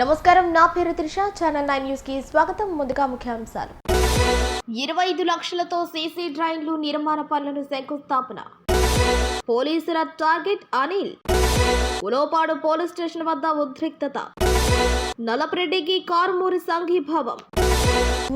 నమస్కారం నా పేరు త్రిష. ఛానల్ నైన్ న్యూస్కి స్వాగతం. ముందుగా ముఖ్యాంశాలు. ఇరవై ఐదు లక్షలతో సీసీ డ్రైన్లు నిర్మాణ పనులను శంకుస్థాపన. పోలీసుల target Anil. Ulopadu police station వద్ద ఉద్రిక్తత. నలపరెడ్డికి కారుమూరి సంఘీభావం.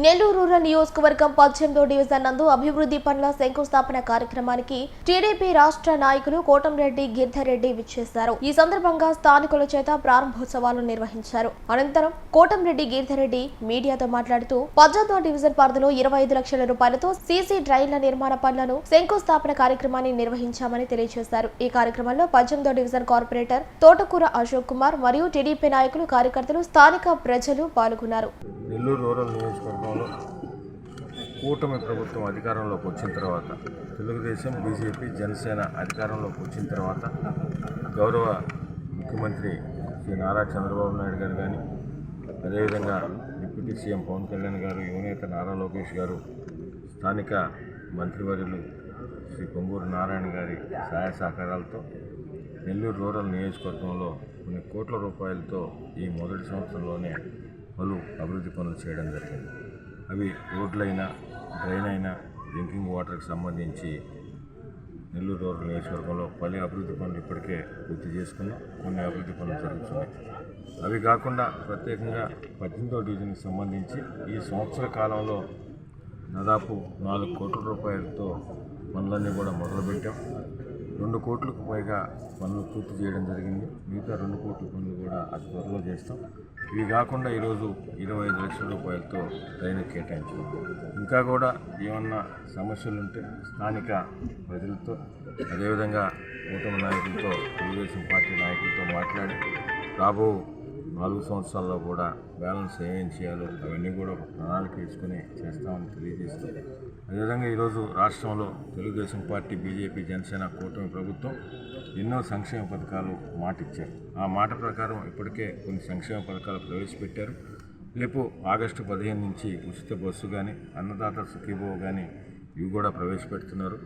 నెల్లూరు రూరల్ నియోజకవర్గం పద్దెనిమిదో డివిజన్ నందు అభివృద్ధి పనుల శంకుస్థాపన కార్యక్రమానికి టీడీపీ రాష్ట్ర నాయకులు కోటంరెడ్డి గిరిధర్రెడ్డి విచ్చేశారు. ఈ సందర్భంగా స్థానికుల చేత ప్రారంభోత్సవాలు నిర్వహించారు. అనంతరం కోటంరెడ్డి గిరిధర్రెడ్డి మీడియాతో మాట్లాడుతూ పద్దెనిమిదో డివిజన్ పరిధిలో ఇరవై ఐదు లక్షల రూపాయలతో సీసీ డ్రైన్ల నిర్మాణ పనులను శంకుస్థాపన కార్యక్రమాన్ని నిర్వహించామని తెలియజేశారు. ఈ కార్యక్రమంలో పద్దెనిమిదో డివిజన్ కార్పొరేటర్ తోటకూర అశోక్ కుమార్ మరియు టీడీపీ నాయకులు కార్యకర్తలు స్థానిక ప్రజలు పాల్గొన్నారు. నెల్లూరు రూరల్ సందర్భంలో కూటమి ప్రభుత్వం అధికారంలోకి వచ్చిన తర్వాత తెలుగుదేశం బీజేపీ జనసేన అధికారంలోకి వచ్చిన తర్వాత గౌరవ ముఖ్యమంత్రి శ్రీ నారా చంద్రబాబు నాయుడు గారు కానీ అదేవిధంగా డిప్యూటీ సీఎం పవన్ కళ్యాణ్ గారు యువనేత నారా లోకేష్ గారు స్థానిక మంత్రివర్యులు శ్రీ పొంగూరు నారాయణ గారి సహాయ సహకారాలతో నెల్లూరు రూరల్ నియోజకవర్గంలో కొన్ని కోట్ల రూపాయలతో ఈ మొదటి సంవత్సరంలోనే పలు అభివృద్ధి పనులు చేయడం జరిగింది. అవి రోడ్లైనా డ్రైన్ అయినా డ్రింకింగ్ వాటర్కి సంబంధించి నెల్లూరు రూరల్ నియోజకవర్గంలో పలు అభివృద్ధి పనులు ఇప్పటికే పూర్తి చేసుకున్నాం కొన్ని అభివృద్ధి పనులు జరుగుతున్నాయి. అవి కాకుండా ప్రత్యేకంగా పద్దెనిమిదో డివిజన్కి సంబంధించి ఈ సంవత్సర కాలంలో దాదాపు నాలుగు కోట్ల రూపాయలతో పనులన్నీ కూడా మొదలుపెట్టాం. రెండు కోట్లకు పైగా పనులు పూర్తి చేయడం జరిగింది. మిగతా రెండు కోట్ల పనులు కూడా అతి త్వరలో చేస్తాం. ఇవి కాకుండా ఈరోజు ఇరవై ఐదు లక్షల రూపాయలతో ట్రైన్ కేటాయించాం. ఇంకా కూడా ఏమన్నా సమస్యలు ఉంటే స్థానిక ప్రజలతో అదేవిధంగా కూటమి నాయకులతో తెలుగుదేశం పార్టీ నాయకులతో మాట్లాడి రాబో నాలుగు సంవత్సరాల్లో కూడా బ్యాలెన్స్ ఏమేం చేయాలో అవన్నీ కూడా ఒక ప్రణాళిక వేసుకుని చేస్తామని తెలియజేస్తూ అదేవిధంగా ఈరోజు రాష్ట్రంలో తెలుగుదేశం పార్టీ బీజేపీ జనసేన కూటమి ప్రభుత్వం ఎన్నో సంక్షేమ పథకాలు మాట ఇచ్చారు ఆ మాట ప్రకారం ఇప్పటికే కొన్ని సంక్షేమ పథకాలు ప్రవేశపెట్టారు. రేపు ఆగస్టు పదిహేను నుంచి ఉచిత బస్సు కానీ అన్నదాత సుఖీభో కానీ ఇవి కూడా ప్రవేశపెడుతున్నారు.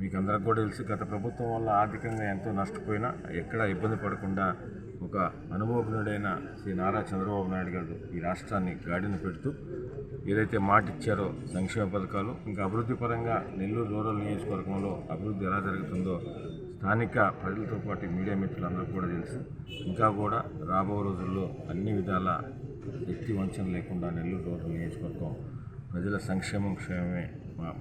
మీకు అందరికి కూడా తెలుసు గత ప్రభుత్వం వల్ల ఆర్థికంగా ఎంతో నష్టపోయినా ఎక్కడ ఇబ్బంది పడకుండా ఒక అనుభవజ్ఞుడైన శ్రీ నారా చంద్రబాబు నాయుడు గారు ఈ రాష్ట్రాన్ని గాడిన పెడుతూ ఏదైతే మాట ఇచ్చారో సంక్షేమ పథకాలు ఇంకా అభివృద్ధి పరంగా నెల్లూరు రూరల్ నియోజకవర్గంలో అభివృద్ధి ఎలా జరుగుతుందో స్థానిక ప్రజలతో పాటు మీడియా మిత్రులందరూ కూడా తెలుసు. ఇంకా కూడా రాబో రోజుల్లో అన్ని విధాల వ్యక్తి వంచన లేకుండా నెల్లూరు రూరల్ నియోజకవర్గం ప్రజల సంక్షేమం క్షేమమే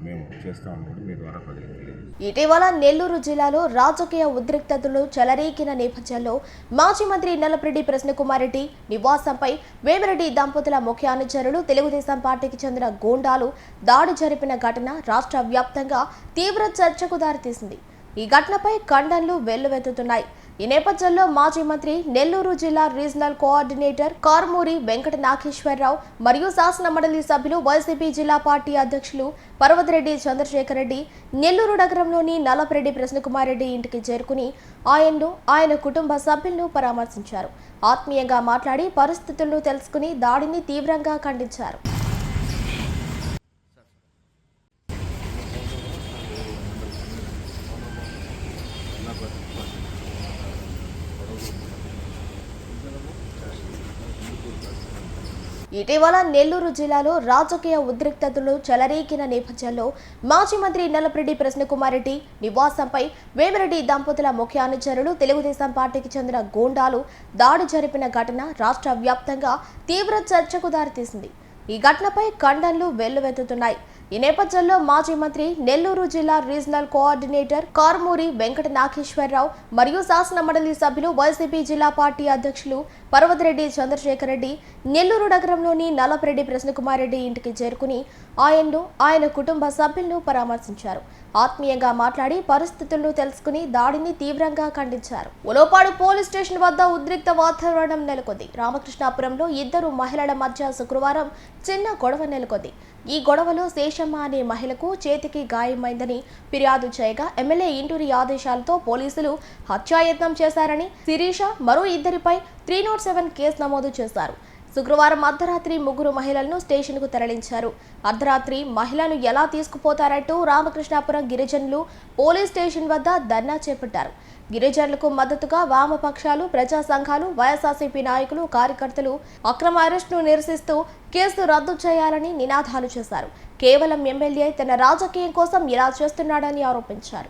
మేము చేస్తామని కూడా మీ ద్వారా ప్రజలకు ఇటీవల నెల్లూరు జిల్లాలో రాజకీయ ఉద్రిక్తతలు చెలరేగిన నేపథ్యంలో మాజీ మంత్రి నల్లపరెడ్డి ప్రశ్నకుమారెడ్డి నివాసంపై వేమిరెడ్డి దంపతుల ముఖ్య అనుచరులు తెలుగుదేశం పార్టీకి చెందిన గూండాలు దాడి జరిపిన ఘటన రాష్ట్ర వ్యాప్తంగా తీవ్ర చర్చకు దారితీసింది. ఈ ఘటనపై ఖండన్లు వెల్లువెత్తుతున్నాయి. ఈ నేపథ్యంలో మాజీ మంత్రి నెల్లూరు జిల్లా రీజనల్ కోఆర్డినేటర్ కార్మూరి వెంకట నాగేశ్వరరావు మరియు శాసన మండలి సభ్యులు వైసీపీ జిల్లా పార్టీ అధ్యక్షులు పర్వతిరెడ్డి చంద్రశేఖర్ రెడ్డి నెల్లూరు నగరంలోని నల్లపరెడ్డి ప్రసన్నకుమార్ రెడ్డి ఇంటికి చేరుకుని ఆయన్ను ఆయన కుటుంబ సభ్యులను పరామర్శించారు. ఆత్మీయంగా మాట్లాడి పరిస్థితులను తెలుసుకుని దాడిని తీవ్రంగా ఖండించారు. ఇటీవల నెల్లూరు జిల్లాలో రాజకీయ ఉద్రిక్తతలు చెలరేగిన నేపథ్యంలో మాజీ మంత్రి నల్లపరెడ్డి ప్రశ్నకుమారెడ్డి నివాసంపై వేమిరెడ్డి దంపతుల ముఖ్య అనుచరులు తెలుగుదేశం పార్టీకి చెందిన గూండాలు దాడి జరిపిన ఘటన రాష్ట్ర వ్యాప్తంగా తీవ్ర చర్చకు దారితీసింది. ఈ ఘటనపై ఖండన్లు వెల్లువెత్తుతున్నాయి. ఈ నేపథ్యంలో మాజీ మంత్రి నెల్లూరు జిల్లా రీజనల్ కోఆర్డినేటర్ కార్మూరి వెంకట నాగేశ్వరరావు మరియు శాసన మండలి సభ్యులు వైసీపీ జిల్లా పార్టీ అధ్యక్షులు పర్వతిరెడ్డి చంద్రశేఖర్ రెడ్డి నెల్లూరు నగరంలోని నల్లపరెడ్డి ప్రశ్నకుమార్రెడ్డి ఇంటికి చేరుకుని ఆయన్ను ఆయన కుటుంబ సభ్యులను పరామర్శించారు. ఆత్మీయంగా మాట్లాడి పరిస్థితులను తెలుసుకుని దాడిని తీవ్రంగా ఖండించారు. ఉలోపాడు పోలీస్ స్టేషన్ వద్ద ఉద్రిక్త వాతావరణం నెలకొంది. రామకృష్ణాపురంలో ఇద్దరు మహిళల మధ్య శుక్రవారం చిన్న గొడవ నెలకొంది. ఈ గొడవలో శేషమ్మ అనే మహిళకు చేతికి గాయమైందని ఫిర్యాదు చేయగా ఎమ్మెల్యే ఇంటూరి ఆదేశాలతో పోలీసులు హత్యాయత్నం చేశారని శిరీష మరో ఇద్దరిపై త్రీ నాట్ సెవెన్ కేసు నమోదు చేశారు. శుక్రవారం అర్ధరాత్రి ముగ్గురు మహిళలను స్టేషన్కు తరలించారు. అర్ధరాత్రి మహిళను ఎలా తీసుకుపోతారంటూ రామకృష్ణాపురం గిరిజనులు పోలీస్ స్టేషన్ వద్ద ధర్నా చేపట్టారు. గిరిజనులకు మద్దతుగా వామపక్షాలు ప్రజా సంఘాలు వైఎస్ఆర్సీపీ నాయకులు కార్యకర్తలు అక్రమ అరెస్టును నిరసిస్తూ కేసు రద్దు చేయాలని నినాదాలు చేశారు. కేవలం ఎమ్మెల్యే తన రాజకీయం కోసం ఇలా చేస్తున్నాడని ఆరోపించారు.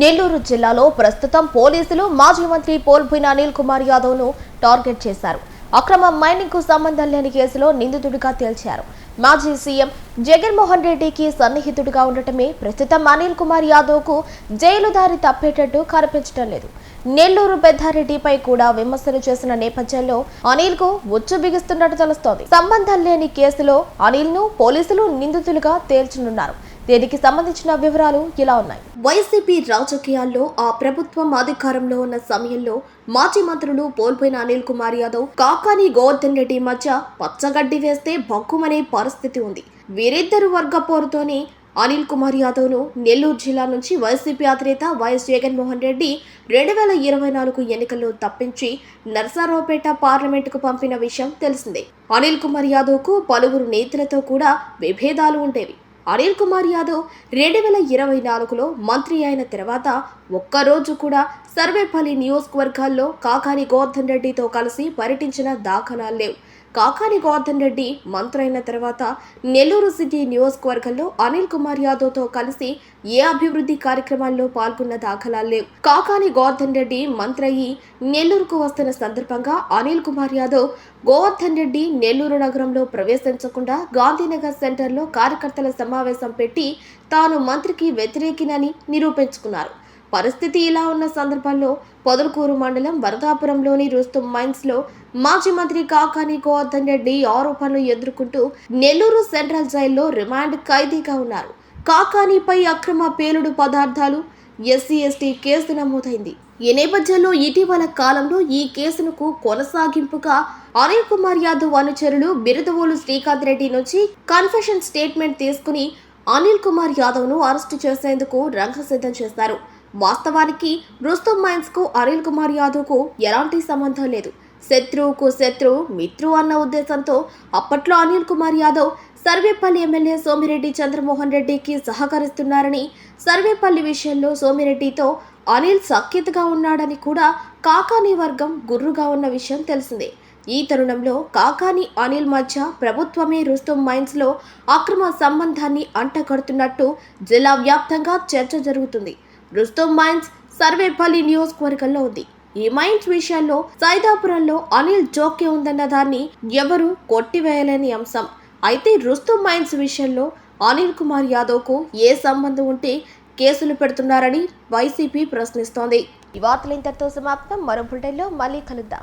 నెల్లూరు జిల్లాలో ప్రస్తుతం పోలీసులు మాజీ మంత్రి పోల్పోయిన అనిల్ కుమార్ యాదవ్ను టార్గెట్ చేశారు. అక్రమ మైనింగ్కు సంబంధం లేని కేసులో నిందితుడిగా తేల్చారు. మాజీ సీఎం జగన్మోహన్ రెడ్డికి సన్నిహితుడిగా ఉండటమే ప్రస్తుతం అనిల్ కుమార్ యాదవ్కు జైలు దారి తప్పేటట్టు కనిపించడం లేదు. నెల్లూరు పెద్దారెడ్డిపై కూడా విమర్శలు చేసిన నేపథ్యంలో అనిల్కు ఉచ్చు బిగిస్తున్నట్టు తెలుస్తోంది. సంబంధం లేని కేసులో అనిల్ను పోలీసులు నిందితులుగా తేల్చనున్నారు. దీనికి సంబంధించిన వివరాలు ఇలా ఉన్నాయి. వైసీపీ రాజకీయాల్లో ఆ ప్రభుత్వం అధికారంలో ఉన్న సమయంలో మాజీ మంత్రులు పోల్పోయిన అనిల్ కుమార్ యాదవ్ కాకాని గోవర్ధన్ రెడ్డి మధ్య పచ్చగడ్డి వేస్తే బగ్గుమనే పరిస్థితి ఉంది. వీరిద్దరు వర్గ పోరుతోనే అనిల్ కుమార్ యాదవ్ను నెల్లూరు జిల్లా నుంచి వైసీపీ అధినేత వైఎస్ జగన్మోహన్ రెడ్డి రెండు వేల ఇరవై నాలుగు ఎన్నికల్లో తప్పించి నర్సారావుపేట పార్లమెంటుకు పంపిన విషయం తెలిసిందే. అనిల్ కుమార్ యాదవ్కు పలువురు నేతలతో కూడా విభేదాలు ఉండేవి. అనిల్ కుమార్ యాదవ్ రెండు వేల ఇరవై నాలుగులో మంత్రి అయిన తర్వాత ఒక్కరోజు కూడా సర్వేపల్లి నియోజకవర్గాల్లో కాకాని గోవర్ధన్ రెడ్డితో కలిసి పర్యటించిన దాఖలాలు లేవు. కాకాని గోవర్ధన్ రెడ్డి మంత్రి అయిన తర్వాత నెల్లూరు సిటీ నియోజకవర్గంలో అనిల్ కుమార్ యాదవ్తో కలిసి ఏ అభివృద్ధి కార్యక్రమాల్లో పాల్గొన్న దాఖలాలు లేవు. కాకాని గోవర్ధన్ రెడ్డి మంత్రి అయ్యి నెల్లూరుకు వస్తున్న సందర్భంగా అనిల్ కుమార్ యాదవ్ గోవర్ధన్ రెడ్డి నెల్లూరు నగరంలో ప్రవేశించకుండా గాంధీనగర్ సెంటర్లో కార్యకర్తల సమావేశం పెట్టి తాను మంత్రికి వ్యతిరేకినని నిరూపించుకున్నారు. పరిస్థితి ఇలా ఉన్న సందర్భంలో పొదలకూరు మండలం వరదాపురంలోని రుస్తుం మైన్స్లో మాజీ మంత్రి కాకాని గోవర్ధన్ రెడ్డి ఆరోపణలు ఎదుర్కొంటూ నెల్లూరు సెంట్రల్ జైల్లో రిమాండ్ ఖైదీగా ఉన్నారు. కాకానీపై అక్రమ పేలుడు పదార్థాలు ఎస్సీ ఎస్టీ కేసు నమోదైంది. ఈ నేపథ్యంలో ఇటీవల కాలంలో ఈ కేసునకు కొనసాగింపుగా అనిల్ కుమార్ యాదవ్ అనుచరులు బిరుదవోలు శ్రీకాంత్ రెడ్డి నుంచి కన్ఫెషన్ స్టేట్మెంట్ తీసుకుని అనిల్ కుమార్ యాదవ్ను అరెస్టు చేసేందుకు రంగసిద్ధం చేశారు. వాస్తవానికి రుస్తుం మైన్స్కు అనిల్ కుమార్ యాదవ్కు ఎలాంటి సంబంధం లేదు. శత్రువుకు శత్రువు మిత్రు అన్న ఉద్దేశంతో అప్పట్లో అనిల్ కుమార్ యాదవ్ సర్వేపల్లి ఎమ్మెల్యే సోమిరెడ్డి చంద్రమోహన్ రెడ్డికి సహకరిస్తున్నారని సర్వేపల్లి విషయంలో సోమిరెడ్డితో అనిల్ సఖ్యతగా ఉన్నాడని కూడా కాకాని వర్గం గుర్రుగా ఉన్న విషయం తెలిసిందే. ఈ తరుణంలో కాకాని అనిల్ మధ్య ప్రభుత్వమే రుస్తుం మైన్స్లో అక్రమ సంబంధాన్ని అంటగడుతున్నట్టు జిల్లా వ్యాప్తంగా చర్చ జరుగుతుంది. రుస్తుం మైన్స్ సర్వేపల్లి నియోజకవర్గంలో ఉంది. ఈ మైన్స్ విషయంలో సైదాపురంలో అనిల్ జోక్యం ఉందన్న దాన్ని ఎవరూ కొట్టివేయలేని అంశం. అయితే రుస్తుం మైన్స్ విషయంలో అనిల్ కుమార్ యాదవ్కు ఏ సంబంధం ఉంటే కేసులు పెడుతున్నారని వైసీపీ ప్రశ్నిస్తోంది. ఈ వార్తలు ఇంతటితో సమాప్తం. మరో బులెటిన్లో మళ్ళీ కలుద్దాం.